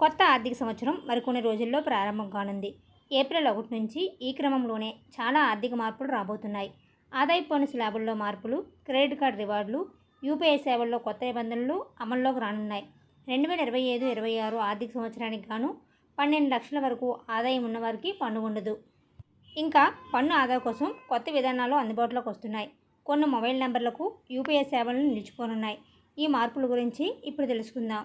కొత్త ఆర్థిక సంవత్సరం మరికొన్ని రోజుల్లో ప్రారంభం కానుంది. ఏప్రిల్ ఒకటి నుంచి ఈ క్రమంలోనే చాలా ఆర్థిక మార్పులు రాబోతున్నాయి. ఆదాయపు పన్ను స్లాబుల్లో మార్పులు క్రెడిట్ కార్డు రివార్డులు యూపీఐ సేవల్లో కొత్త నిబంధనలు అమల్లోకి రానున్నాయి. రెండు వేల ఇరవై ఐదు ఇరవై ఆరు ఆర్థిక సంవత్సరానికి గాను పన్నెండు లక్షల వరకు ఆదాయం ఉన్నవారికి పన్ను ఉండదు. ఇంకా పన్ను ఆదా కోసం కొత్త విధానాలు అందుబాటులోకి వస్తున్నాయి. కొన్ని మొబైల్ నెంబర్లకు యూపీఐ సేవలను నిలిచిపోనున్నాయి. ఈ మార్పుల గురించి ఇప్పుడు తెలుసుకుందాం.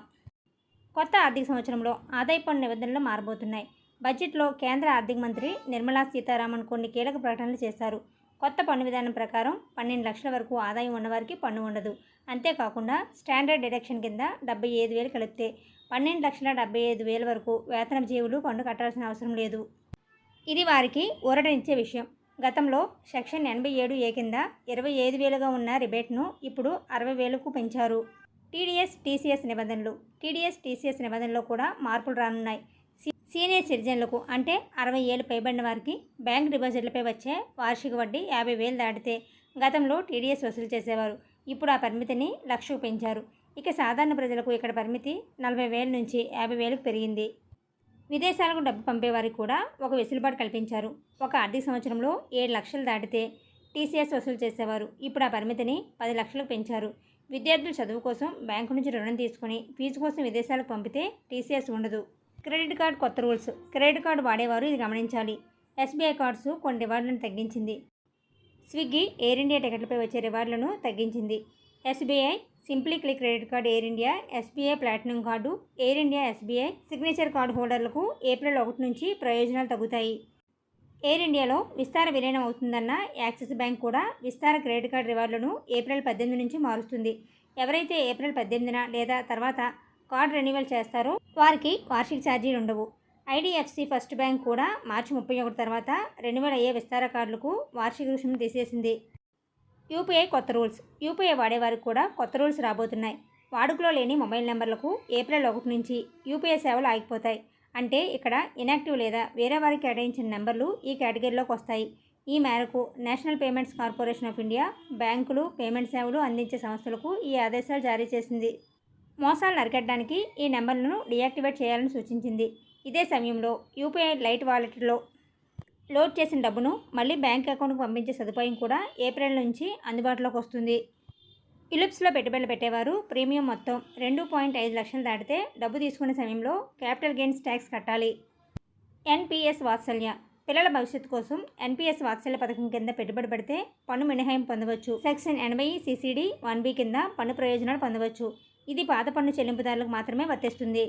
కొత్త ఆర్థిక సంవత్సరంలో ఆదాయ పన్ను నిబంధనలు మారబోతున్నాయి. బడ్జెట్లో కేంద్ర ఆర్థిక మంత్రి నిర్మలా సీతారామన్ కొన్ని కీలక ప్రకటనలు చేశారు. కొత్త పన్ను విధానం ప్రకారం పన్నెండు లక్షల వరకు ఆదాయం ఉన్నవారికి పన్ను ఉండదు. అంతేకాకుండా స్టాండర్డ్ డిడక్షన్ కింద డెబ్బై ఐదు వేలు కలిపితే పన్నెండు లక్షల డెబ్బై ఐదు వేల వరకు వేతన జీవులు పన్ను కట్టాల్సిన అవసరం లేదు. ఇది వారికి ఊరటనిచ్చే విషయం. గతంలో సెక్షన్ ఎనభై ఏడు ఏ కింద ఇరవై ఐదు వేలుగా ఉన్న రిబేట్ను ఇప్పుడు అరవై వేలకు పెంచారు. టీడీఎస్ టీసీఎస్ నిబంధనలు. టీడీఎస్ టీసీఎస్ నిబంధనలో కూడా మార్పులు రానున్నాయి. సీనియర్ సిటిజన్లకు అంటే అరవై ఏళ్ళు పైబడిన వారికి బ్యాంక్ డిపాజిట్లపై వచ్చే వార్షిక వడ్డీ యాభై వేలు దాటితే గతంలో టీడీఎస్ వసూలు చేసేవారు. ఇప్పుడు ఆ పరిమితిని లక్షకు పెంచారు. ఇక సాధారణ ప్రజలకు ఇక్కడ పరిమితి నలభై వేల నుంచి యాభై వేలకు పెరిగింది. విదేశాలకు డబ్బు పంపేవారికి కూడా ఒక వెసులుబాటు కల్పించారు. ఒక ఆర్థిక సంవత్సరంలో ఏడు లక్షలు దాటితే టీసీఎస్ వసూలు చేసేవారు. ఇప్పుడు ఆ పరిమితిని పది లక్షలకు పెంచారు. విద్యార్థులు చదువు కోసం బ్యాంకు నుంచి రుణం తీసుకుని ఫీజు కోసం విదేశాలకు పంపితే టీసీఎస్ ఉండదు. క్రెడిట్ కార్డు కొత్త రూల్స్. క్రెడిట్ కార్డు వాడేవారు ఇది గమనించాలి. ఎస్బీఐ కార్డ్స్ కొన్ని రివార్డులను తగ్గించింది. స్విగ్గీ ఎయిర్ ఇండియా టికెట్లపై వచ్చే రివార్డులను తగ్గించింది. SBI simply click credit card Air India SBI platinum card Air India SBI signature card హోల్డర్లకు April ఒకటి నుంచి ప్రయోజనాలు తగ్గుతాయి. ఎయిర్ ఇండియాలో విస్తార విలీనం అవుతుందన్న యాక్సిస్ బ్యాంక్ కూడా విస్తార క్రెడిట్ కార్డు రివార్డులను ఏప్రిల్ పద్దెనిమిది నుంచి మారుస్తుంది. ఎవరైతే ఏప్రిల్ పద్దెనిమిదిన లేదా తర్వాత కార్డు రెన్యువల్ చేస్తారో వారికి వార్షిక ఛార్జీలు ఉండవు. ఐడిఎఫ్సి ఫస్ట్ బ్యాంక్ కూడా మార్చి ముప్పై ఒకటి తర్వాత రెన్యువల్ అయ్యే విస్తార కార్డులకు వార్షిక రుసుము తీసేసింది. యూపీఐ కొత్త రూల్స్. యూపీఐ వాడేవారికి కూడా కొత్త రూల్స్ రాబోతున్నాయి. వాడుకలో లేని మొబైల్ నెంబర్లకు ఏప్రిల్ ఒకటి నుంచి యూపీఐ సేవలు ఆగిపోతాయి. అంటే ఇక్కడ ఇనాక్టివ్ లేదా వేరే వారికి కేటాయించిన నెంబర్లు ఈ కేటగిరీలోకి వస్తాయి. ఈ మేరకు National Payments Corporation of India బ్యాంకులు పేమెంట్ సేవలు అందించే సంస్థలకు ఈ ఆదేశాలు జారీ చేసింది. మోసాలను అరికట్టడానికి ఈ నెంబర్లను డియాక్టివేట్ చేయాలని సూచించింది. ఇదే సమయంలో యూపీఐ లైట్ వాలెట్లో లోడ్ చేసిన డబ్బును మళ్ళీ బ్యాంక్ అకౌంట్కు పంపించే సదుపాయం కూడా ఏప్రిల్ నుంచి అందుబాటులోకి వస్తుంది. ఫిలిప్స్లో పెట్టుబడులు పెట్టేవారు. ప్రీమియం మొత్తం రెండు పాయింట్ ఐదు లక్షలు దాటితే డబ్బు తీసుకునే సమయంలో క్యాపిటల్ గెయిన్స్ ట్యాక్స్ కట్టాలి. ఎన్పిఎస్ వాత్సల్య. పిల్లల భవిష్యత్తు కోసం ఎన్పిఎస్ వాత్సల్య పథకం కింద పెట్టుబడి పెడితే పన్ను మినహాయింపు పొందవచ్చు. సెక్షన్ ఎనభై సిసిడి వన్ బి కింద పన్ను ప్రయోజనాలు పొందవచ్చు. ఇది పాత పన్ను చెల్లింపుదారులకు మాత్రమే వర్తిస్తుంది.